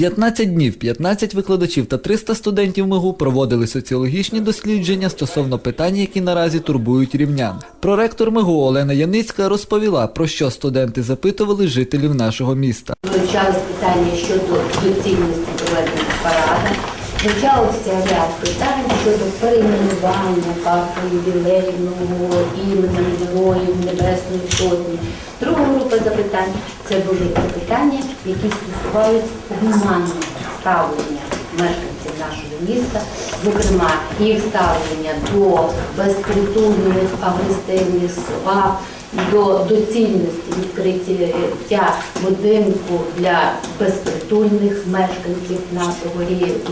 15 днів, 15 викладачів та 300 студентів МИГУ проводили соціологічні дослідження стосовно питань, які наразі турбують рівнян. Проректор МИГУ Олена Яницька розповіла, про що студенти запитували жителів нашого міста. Вивчали питання щодо доцільності проведення параду, вивчався ряд питань щодо перейменування парку ювілейного іменем Героїв Небесної Сотні. Друга група запитань це були запитання, які стосувалися гуманного ставлення мешканців нашого міста, зокрема їх ставлення до безпритульних агресивних собак, до доцільності відкриття будинку для безпритульних мешканців нашого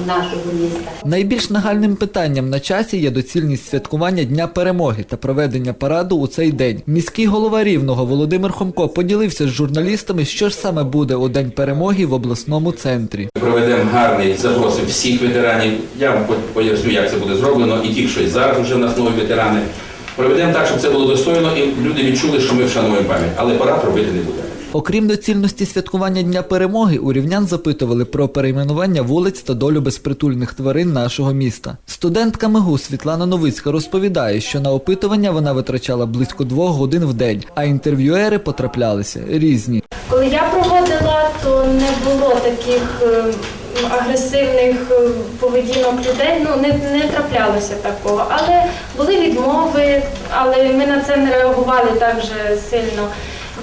нашого міста. Найбільш нагальним питанням на часі є доцільність святкування Дня перемоги та проведення параду у цей день. Міський голова рівного Володимир Хомко поділився з журналістами, що ж саме буде у день перемоги в обласному центрі. Проведемо гарний, запросимо всіх ветеранів. Я вам поясню, як це буде зроблено, і ті, що і зараз вже в нас нові ветерани. Проведемо так, щоб це було достойно, і люди відчули, що ми вшануємо пам'ять. Але парад робити не будемо. Окрім доцільності святкування Дня перемоги, у рівнян запитували про перейменування вулиць та долю безпритульних тварин нашого міста. Студентка МИГУ Світлана Новицька розповідає, що на опитування вона витрачала близько двох годин в день, а інтерв'юери потраплялися різні. Коли я проводила, то не було таких е, агресивних е, поведінок людей. Ну не, не траплялося такого. Але були відмови, але ми на це не реагували так же сильно.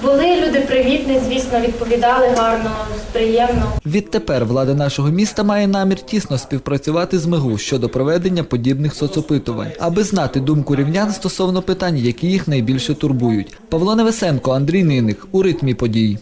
Були люди привітні, звісно, відповідали гарно, приємно. Відтепер влада нашого міста має намір тісно співпрацювати з МИГУ щодо проведення подібних соцопитувань, аби знати думку рівнян стосовно питань, які їх найбільше турбують. Павло Невесенко, Андрій Ниник у ритмі подій.